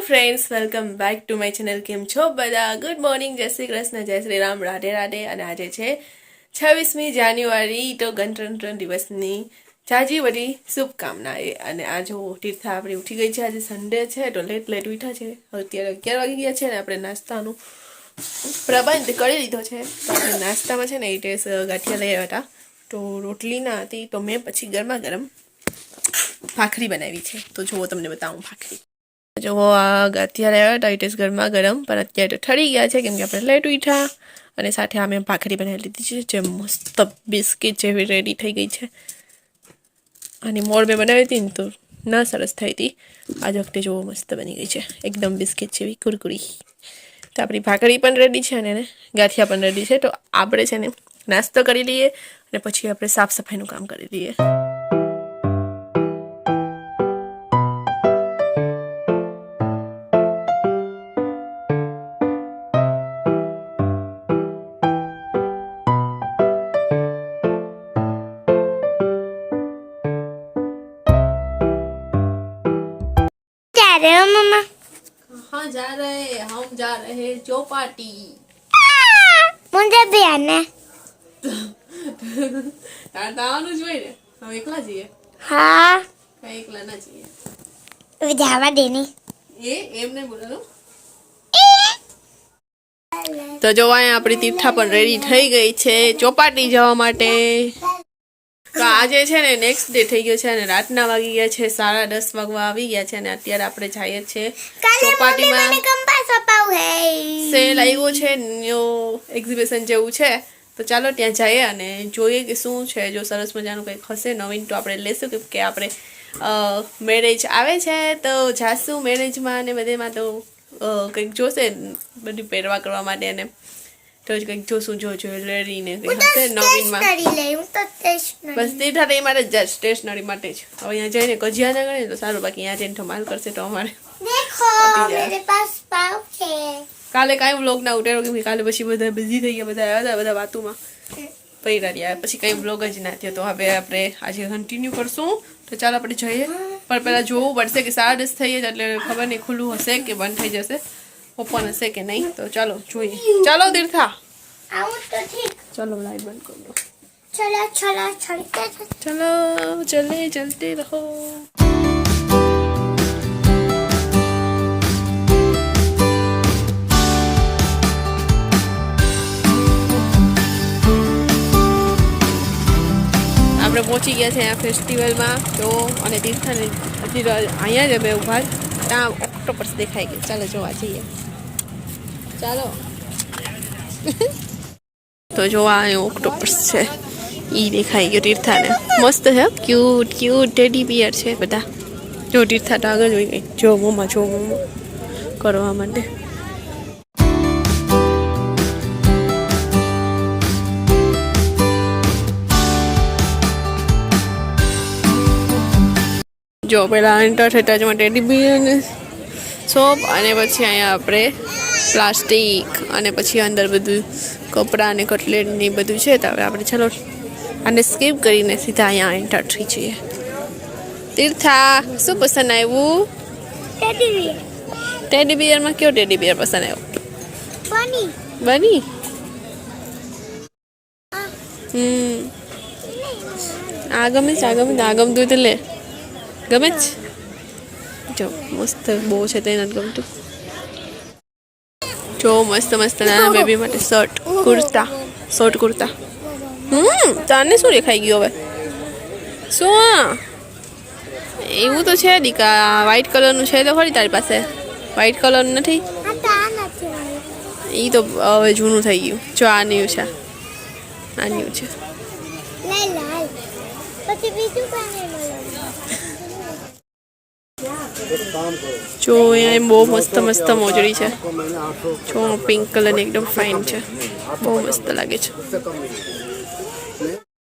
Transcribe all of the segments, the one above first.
Friends welcome back to my channel કેમ છો બધા? ગુડ મોર્નિંગ જય શ્રી કૃષ્ણ, જય શ્રી રામ. રાધે રાધે. અને આજે છે છવ્વીસમી જાન્યુઆરી. તો ગણતંત્ર દિવસની જાજી બધી શુભકામના એ. અને આ જો તીર્થા આપણી ઉઠી ગઈ છે. આજે સન્ડે છે, તો લેટ લેટ ઉઠ્યા છે. અત્યારે અગિયાર વાગી ગયા છે ને આપણે નાસ્તાનું પ્રબંધ કરી લીધો છે. નાસ્તામાં છે ને એ ટેસ ગાંઠિયા લઈ આવ્યા હતા. તો રોટલી ના હતી. તો મેં પછી ગરમા ગરમ ભાખરી બનાવી છે. તો જુઓ, તમને બતાવું ભાખરી. જો આ લેવા હતા ગરમા ગરમ, પણ અત્યારે તો ઠરી ગયા છે, કેમ કે આપણે લેટ ઉઠ્યા અને સાથે અમે ભાખરી બનાવી લીધી છે, જે મસ્ત બિસ્કિટ જેવી રેડી થઈ ગઈ છે. અને મોર મેં બનાવી હતી ને તો ના સરસ થઈ હતી. આજ વખતે જોવો મસ્ત બની ગઈ છે, એકદમ બિસ્કિટ જેવી કુરકુરી. તો આપણી ભાખરી પણ રેડી છે અને ગાંઠિયા પણ રેડી છે, તો આપણે છે ને નાસ્તો કરી લઈએ અને પછી આપણે સાફ સફાઈનું કામ કરી લઈએ. जा रहे हम जा रहे चौपाटी મુંજે બી આને તાર દાવાનું જ હોય ને હવે એકલા જઈએ હા કઈ એકલા ના જઈએ હવે જવા દે ની એ એમ નહીં બોલવાનું તો જો અહીંયા આપણી તીર્થા પણ રેડી થઈ ગઈ છે ચોપાટી જવા માટે તો આજે છે ને નેક્સ્ટ ડે થઈ ગયો છે અને રાતના વાગી ગયા છે સાડા દસ વાગવા આવી ગયા છે અને અત્યારે આપણે જઈએ છીએ કાલે ચોપાટીમાં. સેલ આવ્યો છે ન્યુ એક્ઝિબિશન જેવું છે. તો ચાલો ત્યાં જઈએ અને જોઈએ કે શું છે. જો સરસ મજાનું કંઈક હશે નવીન તો આપણે લેશું કે આપણે મેરેજ આવે છે. તો જાશું મેરેજમાં અને બધેમાં તો કંઈક જોશે બધું પહેરવા કરવા માટે અને તો જ કંઈક જોશું જો જ્વેલરી ને કંઈક હશે નવીનમાં. સ્ટેશનરી લઈ હું તો સ્ટેશનરી બસ તે થાય એ માટે જ સ્ટેશનરી માટે જ. હવે અહીંયા જઈને કજિયા ના ગણે તો સારું બાકી અહીંયા જઈને ધમાલ કરશે તો અમારે. જાય. કાલે કાંઈ વ્લોગ ના ઉતાર્યો કેમ કે કાલે પછી બધા બિઝી થઈ ગયા બધા આવ્યા હતા બધા વાતોમાં. પૈરા રહ્યા પછી કંઈ વ્લોગ જ ના થયો. તો હવે આપણે આજે કન્ટિન્યુ કરશું. તો ચાલો આપણે જઈએ. પણ પહેલાં જોવું પડશે કે સાડા દસ થઈ જ એટલે ખબર નહીં ખુલ્લું હશે કે બંધ થઈ જશે. ઓપન હશે કે નહીં? તો ચાલો જોઈએ. ચાલો તીર્થા. ચલો લાઈટ બંધ કરી દો. ચલો ચલો ચલતે ચલો ચલે ચલતે રહો. આપણે પહોંચી ગયા છે અહીંયા ફેસ્ટિવલમાં તો અને તીર્થાને હજી અહીંયા જ અમે જ. ત્યાં ઓક્ટોપસ દેખાઈ ગયું. ચાલો જોવા જઈએ. ચાલો. તો જોવા અહીં ઓક્ટોપસ છે. ઈ દેખાઈ ગયું તીર્થાને. મસ્ત છે ક્યુટ ક્યુટ ટેડી બિયર છે બધા. જો તીર્થા તો આગળ જોઈ ગઈ. જો, મોમાં જો, મોમાં. કરવા માટે. જો પહેલાં એન્ટર થતા જ માટે બિયરની સોપ અને પછી અહીંયા આપણે પ્લાસ્ટિક અને પછી અંદર બધું કપડાં અને કટલેટ ને બધું છે. તો હવે આપણે ચાલો અને સ્કીપ કરીને સીધા અહીંયા એન્ટર થઈ જઈએ. તીર્થા શું પસંદ આવ્યું? ટેડી બિયરમાં કયો ટેડી બિયર પસંદ આવ્યો? બની બની હમ. આ ગમે છે આ ગમે આ ગમતું તો લે. ગમે જ? જો મસ્ત બહુ છે તે નથી ગમતું. જો મસ્ત મસ્ત નાના બેબી માટે શર્ટ કુર્તા શર્ટ કુર્તા. હમ તને શું દેખાઈ ગયું હવે? શું એવું તો છે દીકા વ્હાઈટ કલરનું છે તો ખરી તારી પાસે? વ્હાઈટ કલરનું નથી. એ તો હવે જૂનું થઈ ગયું. જો આ ન્યુ છે. આ ન્યુ છે. લાલ પછી બીજું જો, અહીંયા બહુ મસ્ત મસ્ત મોજડી છે. જો, પિંક કલરની એકદમ ફાઇન છે. બહુ મસ્ત લાગે છે.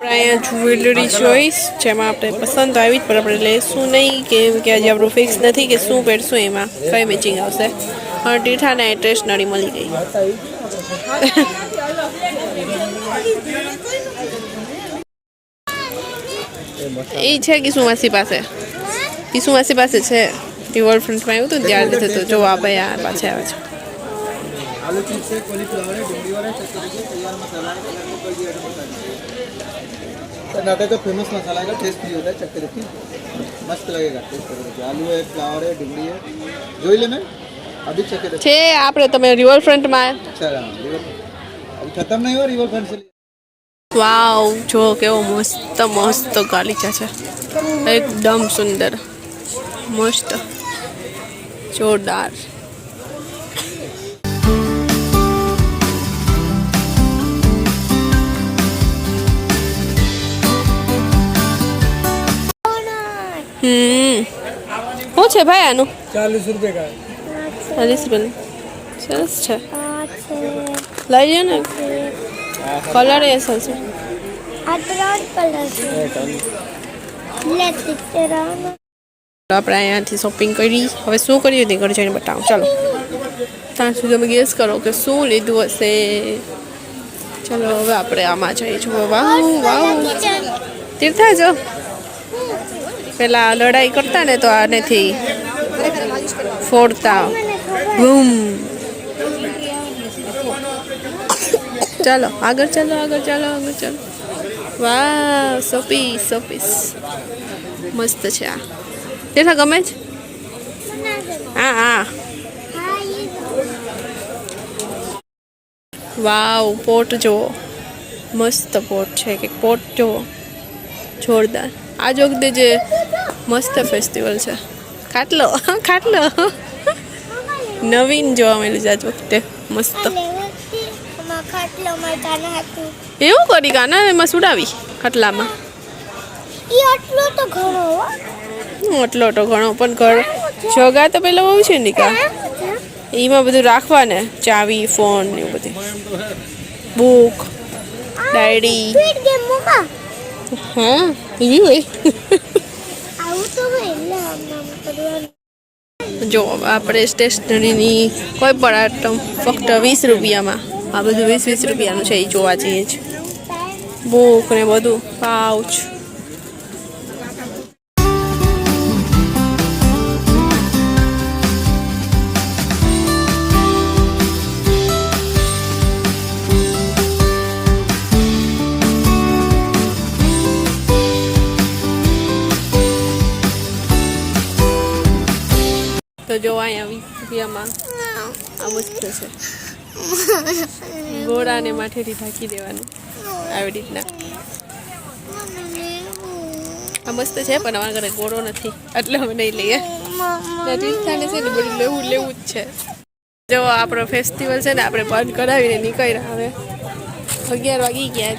આપણે અહીંયા જ્વેલરી જોઈશ જેમાં આપણે પસંદ આવી જ પણ આપણે લેશું નહીં, કેમ કે હજી આપણું ફિક્સ નથી કે શું પહેરશું એમાં. કઈ મેચિંગ આવશે. પણ ટીઠાને નળી મળી ગઈ. એ છે કિસુમાસી પાસે. કિસુમાસી પાસે છે. રિવરફ્રન્ટમાં આવ્યું હતું ને ત્યારે લીધું હતું જો આ ભાઈ આ પાછા આવે છે आलू चिप्स है कॉलीफ्लावर है भिंडी वाला है चक्कर देखिए तैयार मसाला है कलर को कर दिया है बता दीजिए कर्नाटक का फेमस मसाला है टेस्ट नहीं होता है चक्कर देखिए मस्त लगेगा टेस्ट करो देखिए आलू है फ्लावर है भिंडी है जोई ले मैं अभी चक्कर देखिए છે આપણે તમે રિવરફ્રન્ટમાં अच्छा रहा रिवर अभी खत्म नहीं हुआ रिवर फ्रंट से વાવ જો કેવો મસ્ત મસ્ત ગાલીચા છે એકદમ સુંદર મસ્ત જોરદાર. હમ. શું છે ભાઈ આનું? ચાલીસ રૂપિયા ચાલીસ રૂપિયા. સરસ છે. લઈ જાય ને. કલર એ સરસ છે. આ ત્રણ કલર છે. આપણે અહીંયાથી શોપિંગ કરી. હવે શું કરી તે ઘરે જઈને બતાવું. ચાલો. ત્યાં સુધી તમે ગેસ કરો કે શું લીધું હશે. ચાલો, હવે આપણે આમાં જઈએ. છીએ વાહ કિચન તીર્થા જો પેલા લડાઈ કરતા ને તો આનેથી ફોડતા. બૂમ. ચાલો, આગળ ચાલો આગળ ચાલો આગળ ચાલો. વાહ સોપીસ સોપીસ મસ્ત છે આ. તીર્થા ગમે છે? હા હા. વાવ, પોટ જુઓ મસ્ત પોટ છે કે પોટ જુઓ જોરદાર. આ વખતે જે મસ્ત ફેસ્ટિવલ છે. ખાટલો ખાટલો. નવીન જોવા મળ્યું છે આજ વખતે. મસ્ત. એવું કરી કાના એમાં સુડાવી ખાટલામાં? તો ઘણો એટલો તો ઘણો, પણ ઘર જગા તો પેલા બહુ છે નિકા? એમાં બધું રાખવા ને ચાવી, ફોન ને એવું બધું. Book, diary. હા એવી હોય. જો, આપણે સ્ટેશનરીની કોઈ પણ આઈટમ ફક્ત વીસ રૂપિયામાં, આ બધું વીસ વીસ રૂપિયાનું છે એ જોવા જઈએ જ. બુક ને બધું, પાઉચ. જો અહીંયા વીસ રૂપિયામાં આ મસ્ત છે. ઘોડાને માથેથી ઢાંકી દેવાનું. આવી રીતના. આ મસ્ત છે પણ અમારા ઘરે ઘોડો નથી. એટલે અમે નહીં લઈએ. રાજસ્થાને છે ને બધું લેવું લેવું જ છે. જો આપણો ફેસ્ટિવલ છે ને આપણે બંધ કરાવીને નીકળ્યા હવે. અગિયાર વાગી ગયા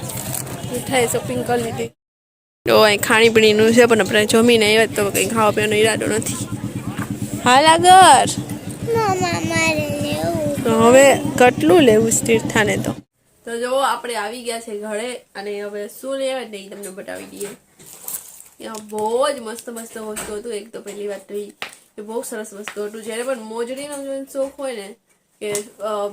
મીઠાઈ શોપિંગ કરી લીધી જો અહીં ખાણીપીણીનું છે પણ આપણે જમીને આવ્યા તો કંઈ ખાવા પીવાનો ઈરાદો નથી. હાલ આગળ હવે કેટલું લેવું છે તીર્થાને તો? તો જો આપણે આવી ગયા છે ઘરે અને હવે શું લેવા નહીં તમને બતાવી દઈએ. ત્યાં બહુ જ મસ્ત મસ્ત વસ્તુ હતું. એક તો પહેલી વાત તો એ બહુ સરસ વસ્તુ હતું. જ્યારે પણ મોજડીનો શોખ હોય ને કે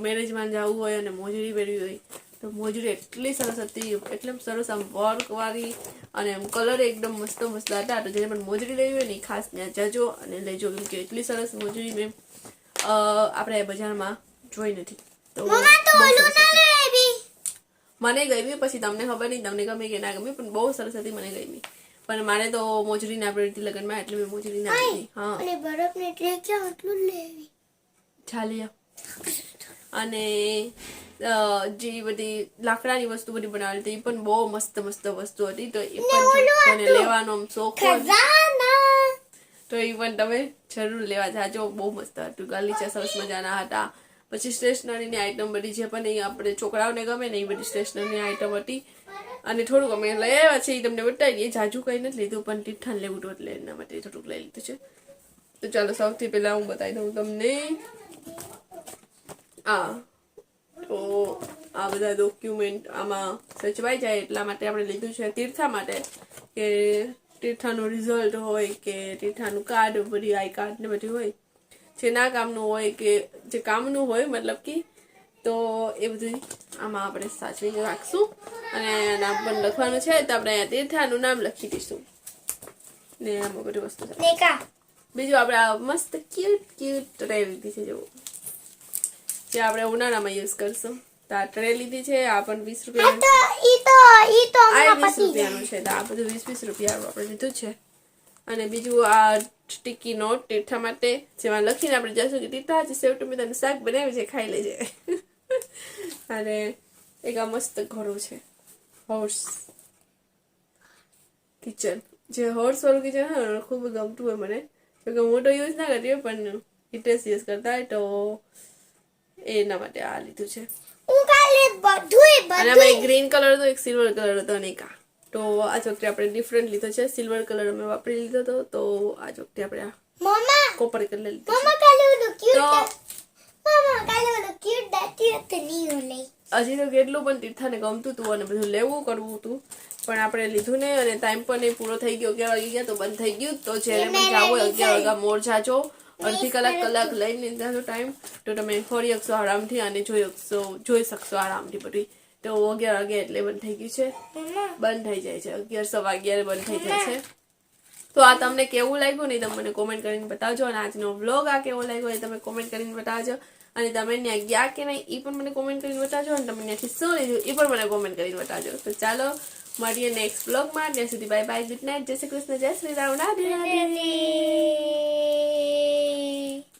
મેરેજમાં જવું હોય અને મોજડી પહેરવી હોય તો મોજડી એટલી સરસ હતી. એટલે સરસ આમ વર્કવાળી અને એમ કલર એકદમ મસ્ત મસ્ત હતા. તો જેને પણ મોજડી લેવી હોય ને ખાસ ત્યાં જજો અને લેજો. કેમ કે એટલી સરસ મોજડી મેં આપણે બજારમાં જોઈ નથી. તો ના મને ગમી પછી તમને ખબર નહીં તમને ગમે કે ના ગમી પણ બહુ સરસ હતી મને ગમી. પણ મારે તો મોજડી ના પડી હતી લગ્નમાં એટલે મેં મોજડી ના હા. અને બરફની ટ્રેક ક્યાં એટલું લેવી? ચાલ્યા અને જે બધી લાકડાની વસ્તુ બધી બનાવેલી હતી એ પણ બહુ મસ્ત મસ્ત વસ્તુ હતી. તો એ પણ લેવાનો શોખ તો એ પણ તમે જરૂર લેવા જાજો. બહુ મસ્ત હતું. ગાલીચા સરસ મજાના હતા. પછી સ્ટેશનરીની આઈટમ બધી જે પણ આપણે છોકરાઓને ગમે ને એ બધી સ્ટેશનરીની આઈટમ હતી. અને થોડુંક અમે લઈ આવ્યા છે એ તમને બતાવી દઈએ. જાજુ કંઈ નથી લીધું પણ તીઠાણ લેવું હતું એટલે એના માટે થોડુંક લઈ લીધું છે. તો ચાલો સૌથી પહેલા હું બતાવી દઉં તમને. આ તો આ બધા ડોક્યુમેન્ટ આમાં સચવાઈ જાય એટલા માટે આપણે લીધું છે તીર્થા માટે કે તીર્થાનું રિઝલ્ટ હોય કે તીર્થાનું કાર્ડ બધી આઈ કાર્ડ ને બધી હોય જે ના કામનું હોય કે જે કામનું હોય મતલબ કે તો એ બધું આમાં આપણે સાચવી રાખશું અને નામ પણ લખવાનું છે તો આપણે અહીંયા તીર્થાનું નામ લખી દઈશું. ને આમાં બધી વસ્તુ. બીજું આપણે આ મસ્ત ક્યુટ ક્યુટ ટ્રે લીધી છે જો જે આપણે ઉનાળામાં યુઝ કરશું. તો આ ટ્રે લીધી છે આ પણ વીસ રૂપિયા. વીસ રૂપિયાનું છે તો આ બધું વીસ વીસ રૂપિયા આપણે લીધું છે. અને બીજું આ સ્ટીકી નોટ તીઠા માટે જેમાં લખીને આપણે જશું કે તીઠા આજે સેવ ટમેટાનું શાક બનાવી છે ખાઈ લેજે. અને એક આ મસ્ત ઘોડું છે હોર્સ કિચન જે હોર્સ વાળું કિચન હોય ખૂબ ગમતું હોય મને. કેમકે મોટો યુઝ ના કરીએ પણ ઇન્ટરેસ્ટ યુઝ કરતા હોય તો એના માટે આ લીધું છે. હું કાલે બધું ગ્રીન કલર હતો એક સિલ્વર કલર હતો અને એક આ. તો આ વખતે આપણે ડિફરન્ટ લીધો છે. સિલ્વર કલર અમે વાપરી લીધો હતો તો આ વખતે આપણે આ મમ્મા કોપર કલર લીધો મમ્મા કાલે ઓલું તો ક્યુટ મમ્મા કાલે ઓલું ક્યુટ દાતી હતી નહીં લઈ. હજી તો કેટલું પણ તીર્થાને ગમતું હતું અને બધું લેવું કરવું હતું પણ આપણે લીધું ને અને ટાઈમ પણ એ પૂરો થઈ ગયો અગિયાર વાગી ગયા તો બંધ થઈ ગયું તો જ્યારે પણ જાવ અગિયાર વાગ્યા મોર જાજો. અડધી કલાક કલાક લઈને લીધાનો ટાઈમ તો તમે ફરી શકશો આરામથી અને જોઈ શકશો જોઈ શકશો આરામથી બધી તો અગિયાર વાગે એટલે બંધ થઈ ગયું છે. બંધ થઈ જાય છે. અગિયાર સવા અગિયાર બંધ થઈ જાય છે. તો આ તમને કેવું લાગ્યું ને એ તમે મને કોમેન્ટ કરીને બતાવજો. અને આજનો વ્લોગ આ કેવો લાગ્યો એ તમે કોમેન્ટ કરીને બતાવજો. અને તમે ત્યાં ગયા કે નહીં એ પણ મને કોમેન્ટ કરીને બતાવજો. અને તમે ત્યાંથી શું લીધું એ પણ મને કોમેન્ટ કરીને બતાવજો. તો ચાલો મળીએ નેક્સ્ટ વ્લોગમાં ત્યાં સુધી બાય બાય ગુડ નાઇટ જય શ્રી કૃષ્ણ જય શ્રી રામ. રાધે રાધે.